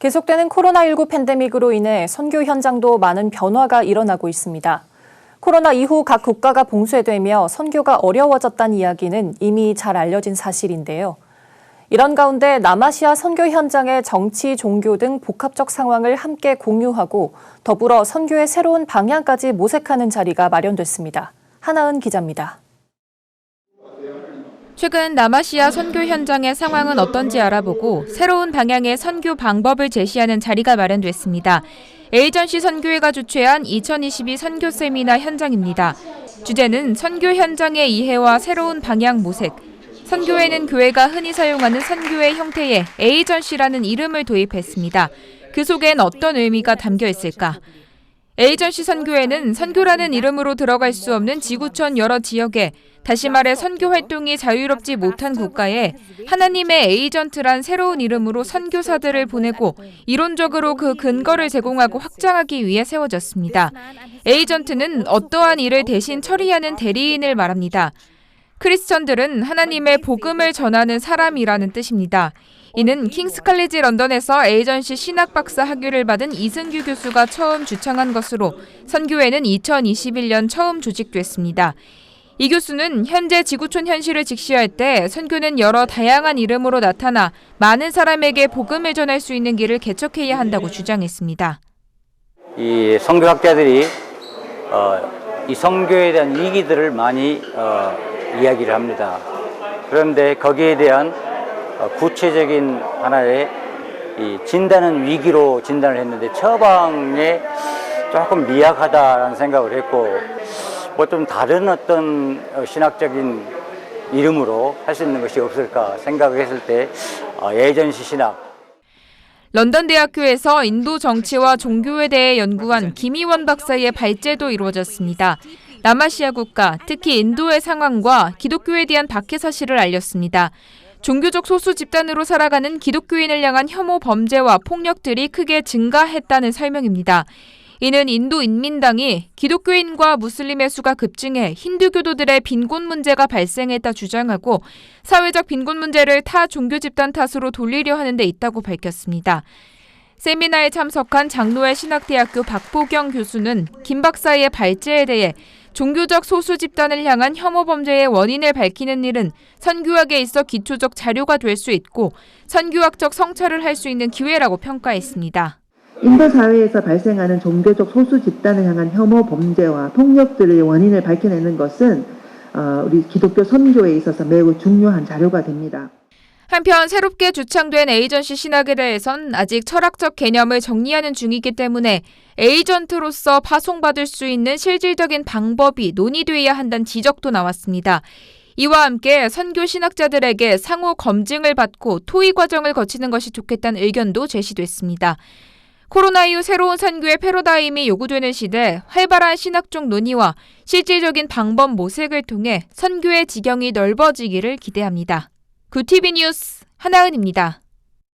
계속되는 코로나19 팬데믹으로 인해 선교 현장도 많은 변화가 일어나고 있습니다. 코로나 이후 각 국가가 봉쇄되며 선교가 어려워졌다는 이야기는 이미 잘 알려진 사실인데요. 이런 가운데 남아시아 선교 현장의 정치, 종교 등 복합적 상황을 함께 공유하고 더불어 선교의 새로운 방향까지 모색하는 자리가 마련됐습니다. 하나은 기자입니다. 최근 남아시아 선교 현장의 상황은 어떤지 알아보고 새로운 방향의 선교 방법을 제시하는 자리가 마련됐습니다. 에이전시 선교회가 주최한 2022 선교 세미나 현장입니다. 주제는 선교 현장의 이해와 새로운 방향 모색. 선교회는 교회가 흔히 사용하는 선교회 형태의 에이전시라는 이름을 도입했습니다. 그 속엔 어떤 의미가 담겨 있을까? 에이전시 선교회는 선교라는 이름으로 들어갈 수 없는 지구촌 여러 지역에 다시 말해 선교 활동이 자유롭지 못한 국가에 하나님의 에이전트란 새로운 이름으로 선교사들을 보내고 이론적으로 그 근거를 제공하고 확장하기 위해 세워졌습니다. 에이전트는 어떠한 일을 대신 처리하는 대리인을 말합니다. 크리스천들은 하나님의 복음을 전하는 사람이라는 뜻입니다. 이는 킹스 칼리지 런던에서 에이전시 신학 박사 학위를 받은 이승규 교수가 처음 주창한 것으로 선교회는 2021년 처음 조직됐습니다. 이 교수는 현재 지구촌 현실을 직시할 때 선교는 여러 다양한 이름으로 나타나 많은 사람에게 복음을 전할 수 있는 길을 개척해야 한다고 주장했습니다. 이 선교학자들이 어, 이 선교에 대한 위기들을 많이 어, 이야기를 합니다. 그런데 거기에 대한 어, 구체적인 하나의 이 진단은 위기로 진단을 했는데 처방에 조금 미약하다라는 생각을 했고 뭐 좀 다른 어떤 어, 신학적인 이름으로 할 수 있는 것이 없을까 생각을 했을 때 어, 예전시 신학 런던 대학교에서 인도 정치와 종교에 대해 연구한 김희원 박사의 발제도 이루어졌습니다. 남아시아 국가, 특히 인도의 상황과 기독교에 대한 박해 사실을 알렸습니다. 종교적 소수 집단으로 살아가는 기독교인을 향한 혐오 범죄와 폭력들이 크게 증가했다는 설명입니다. 이는 인도 인민당이 기독교인과 무슬림의 수가 급증해 힌두교도들의 빈곤 문제가 발생했다 주장하고 사회적 빈곤 문제를 타 종교 집단 탓으로 돌리려 하는 데 있다고 밝혔습니다. 세미나에 참석한 장로회 신학대학교 박보경 교수는 김 박사의 발제에 대해 종교적 소수 집단을 향한 혐오 범죄의 원인을 밝히는 일은 선교학에 있어 기초적 자료가 될 수 있고 선교학적 성찰을 할 수 있는 기회라고 평가했습니다. 인도 사회에서 발생하는 종교적 소수 집단을 향한 혐오 범죄와 폭력들의 원인을 밝혀내는 것은 어, 우리 기독교 선교에 있어서 매우 중요한 자료가 됩니다. 한편 새롭게 주창된 에이전시 신학에 대해선 아직 철학적 개념을 정리하는 중이기 때문에 에이전트로서 파송받을 수 있는 실질적인 방법이 논의돼야 한다는 지적도 나왔습니다. 이와 함께 선교 신학자들에게 상호 검증을 받고 토의 과정을 거치는 것이 좋겠다는 의견도 제시됐습니다. 코로나 이후 새로운 선교의 패러다임이 요구되는 시대 활발한 신학적 논의와 실질적인 방법 모색을 통해 선교의 지경이 넓어지기를 기대합니다. 구티비 뉴스 하나은입니다.